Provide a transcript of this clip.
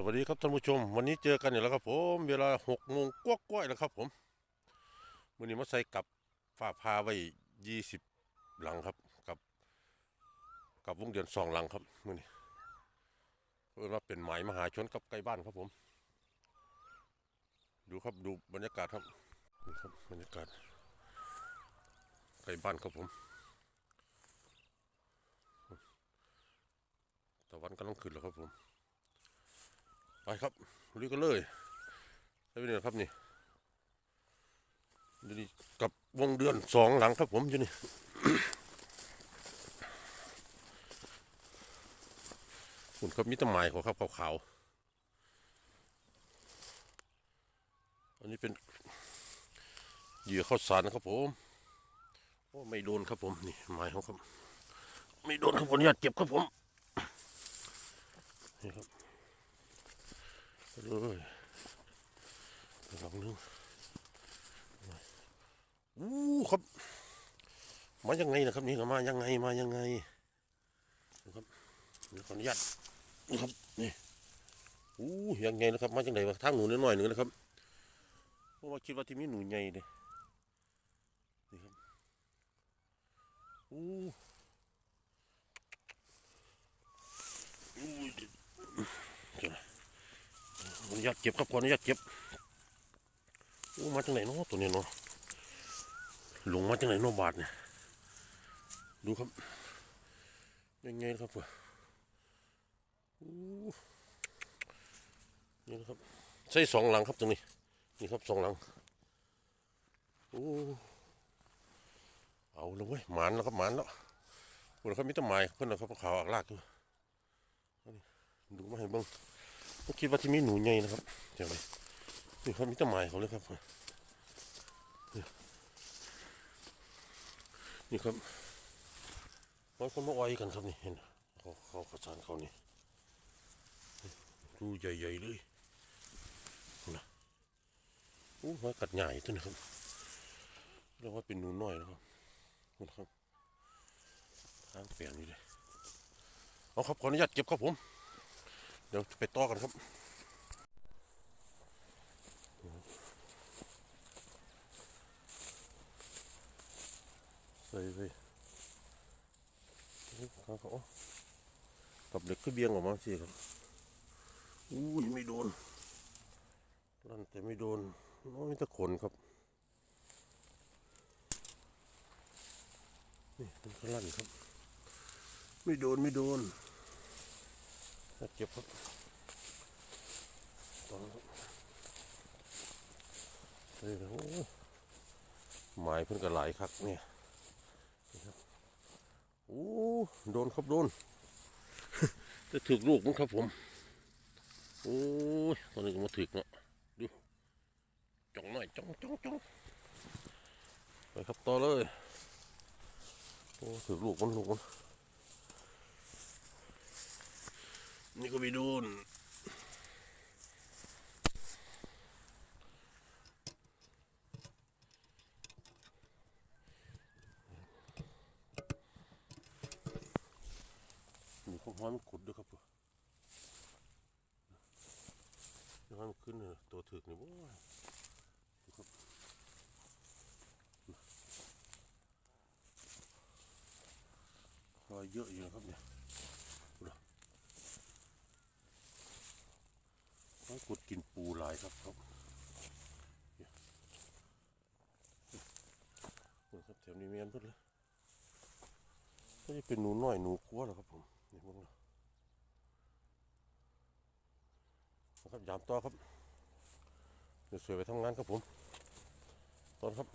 สวัสดีครับท่านผู้ชม วันนี้เจอกันอยู่แล้วครับผมเวลาหกโมงกว่าๆแล้วครับผมวันนี้มาใส่กับฝ้าพาไว้ยี่สิบหลังครับกับกับวงเดือนสองหลังครับมื่อนี้เพื่อว่าเป็นหมายมหาชนกับใกล้บ้านครับผม ดูครับดูบรรยากาศครับนี่ครับบรรยากาศใกล้บ้านครับผมตะวันกำลังขึ้นแล้วครับผม ไปครับลุยกันเลยใช่ไหมเนี่ยครับนี่อยู่นี่กับวงเดือนสองหลังครับผมอยู่นี่คุณครับมิตรหมายของครับขาวๆอันนี้เป็นเหยื่อข้าวสารนะครับผมโอ้ไม่โดนครับผมนี่หมายเขาครับ ไม่โดนครับผมอยากเก็บครับผมนี่ครับ เลยลองนึงอู้ครับ มายังไงนะครับนี่มายังไงมายังไงนะครับเดี๋ยวขออนุญาตนี่ครับนี่อู้ยังไงนะครับ มาจังไหนวะทางหนูนิดหน่อยหนึ่งนะครับเพราะว่าคิดว่าที่มีหนูใหญ่เลยนี่ครับอู้เดี๋ยวเดี๋ยวนะ ขออ นุญาตเก็บครับขออนุญาตเก็บโอ้มาจากไหนเนาะตัวนี้เนาะหลงมาจากไหนเนาะบาทเนี่ยดูครับยังไงนะครับผมโอ้นี่นะครับใส่สองหลังครับตรงนี้นี่ครับสองหลังโอ้เอาเลยเว้ยหมานแล้วครับหมานแล้วคนเขามีต้นไม้เพื่อนเขาขาวอักลากอยู่ดูมาให้บ้าง ผมคิดว่าที่มีหนูใหญ่นะครับเดี๋ยวไปนี่เขามีต้นไม้เขาเลยครับนี่ครับบางคนมาอ้อยกันครับนี่เห็นเขาเขากระสานเขานี่ดูใหญ่ๆเลยนะโอ้มากัดใหญ่ตัวนะครับเรียกว่าเป็นหนูน้อยนะครับนะครับทางเปลี่ยนนี่เลยเอาครับขออนุญาตเก็บครับผม เดี๋ยวไปต่อกันครับใส่ไปเขาเขากับเหล็กก็เบี้ยงออกมาสิครับอุ้ยไม่โดนลั่นแต่ไม่โดนน้อยแตะขนครับ นี่เป็นขลั่นครับ ไม่โดนไม่โดน เก็บครับตอนครับเฮ้โอ้หมายเพิ่นก็หลายคักเนี่ยโอ้โดนครับโดนจะถึกลูกมั้งครับผม โอ้ยตอนนี้ก็มาถึกเนาะดูจ้องหน่อยจ้องจ้องจ้องไปครับต่อเลยโอ้ถึกลูกมันลูกมัน นี่ก็ไม่โดนมีข้าวหอมขุดด้วยครับผมข้าวหอมขึ้นเลยตัวถึกนี่ว้าดูครับรอยเยอะอยู่นะครับเนี่ย ต้องกดกินปูหลายครับครับเนี่ครับแถวนี้มียนเพิ่นเลยก็จะเป็นหนูน้อยหนูคั้วหรอครับผมนี่พวกเรานะครับยามต่อครับเดี๋ยวสวยไปทำงานครับผมตอนครับ